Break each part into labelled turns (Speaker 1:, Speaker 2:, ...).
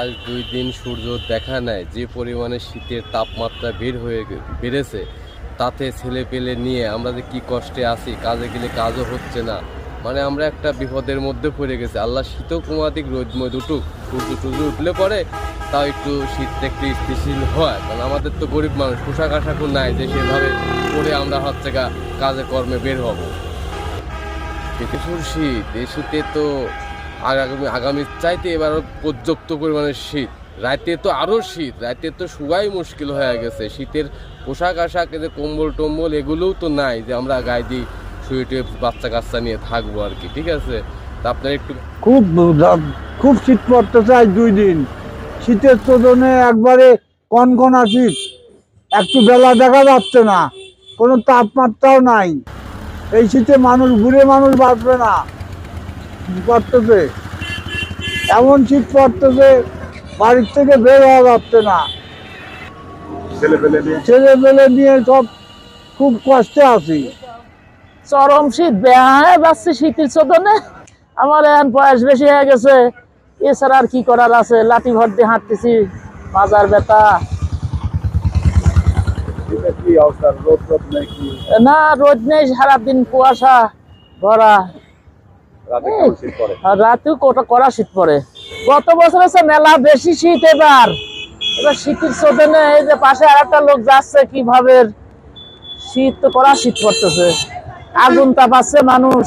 Speaker 1: আজ দুই দিন সূর্য দেখা নেয় যে পরিমাণে শীতের তাপমাত্রা বের হয়ে বেড়েছে, তাতে ছেলে পেলে নিয়ে আমরা যে কি কষ্টে আছি, কাজে গেলে কাজও হচ্ছে না। মানে আমরা একটা বিপদের মধ্যে পড়ে গেছি। আল্লাহ শীতও কুমাদিক, রোদময় দুটুক। সূর্য টুর্য উঠলে পরে তাও একটু শীতটা একটু স্থিতিশীল হয়। কারণ আমাদের তো গরিব মানুষ, পোশাক আশাকও নাই যে সেভাবে পরে আমরা হচ্ছে কাজে কর্মে বের হব। শীত এই শীতে তো আগামী আগামীর চাইতে এবার পর্যাপ্ত পরিমাণে শীত। রাতে তো আরও শীত রাতে তো শুয়াই মুশকিল হয়ে গেছে। শীতের পোশাক আশাক যে কম্বল টম্বল, এগুলোও তো নাই যে আমরা গায়ে দিই শুয়ে টুয়ে বাচ্চা কাচ্চা নিয়ে থাকব আর কি, ঠিক আছে? তা আপনার একটু
Speaker 2: খুব খুব শীত পড়তেছে আজ দুই দিন। শীতের চোদনে একবারে কনকনা শীত একটু বেলা দেখা যাচ্ছে না, কোনো তাপমাত্রাও নাই। এই শীতে মানুষ ঘুরে মানুষ বাঁচবে না। পড়তেছে এমন শীত পড়তেছে বাড়ির থেকে বের হওয়া যাচ্ছে না। ছেলে পেলে নিয়ে সব খুব কষ্টে আছি।
Speaker 3: চরম শীত বেহায় বাচ্চা শীতের চোদনে। আমার এখন বয়স বেশি হয়ে গেছে। এছাড়া আর কি করার আছে? লাঠি ভর দিয়ে হাঁটতেছি মাজার ব্যথা। না রোদ নেই সারাদিন কুয়াশা ভরা। রাতেও কোটা করা শীত পড়ে গত বছর হচ্ছে মেলা বেশি শীত এবার। এবার শীতের চোদনে এই যে পাশে আর একটা লোক যাচ্ছে কীভাবে শীত তো করা শীত পড়তেছে। আগুন তাপাচ্ছে মানুষ।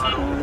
Speaker 3: Thanks.